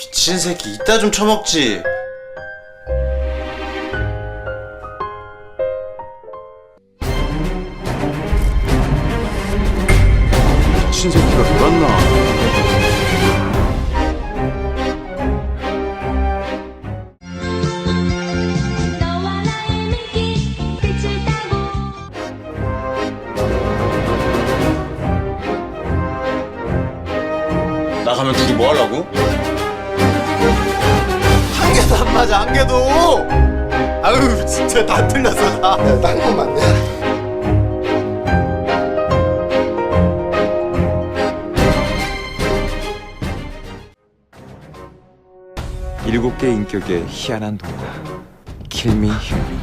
미친 새끼 이따 좀 처먹지. 미친 새끼가 돌았나? 나가면 둘이 뭐 하려고? 한 개도 안 맞아 한 개도. 아유 진짜 다 틀렸어 다 딴건 맞네. 일곱 개 인격의 희한한 동거 킬미 휴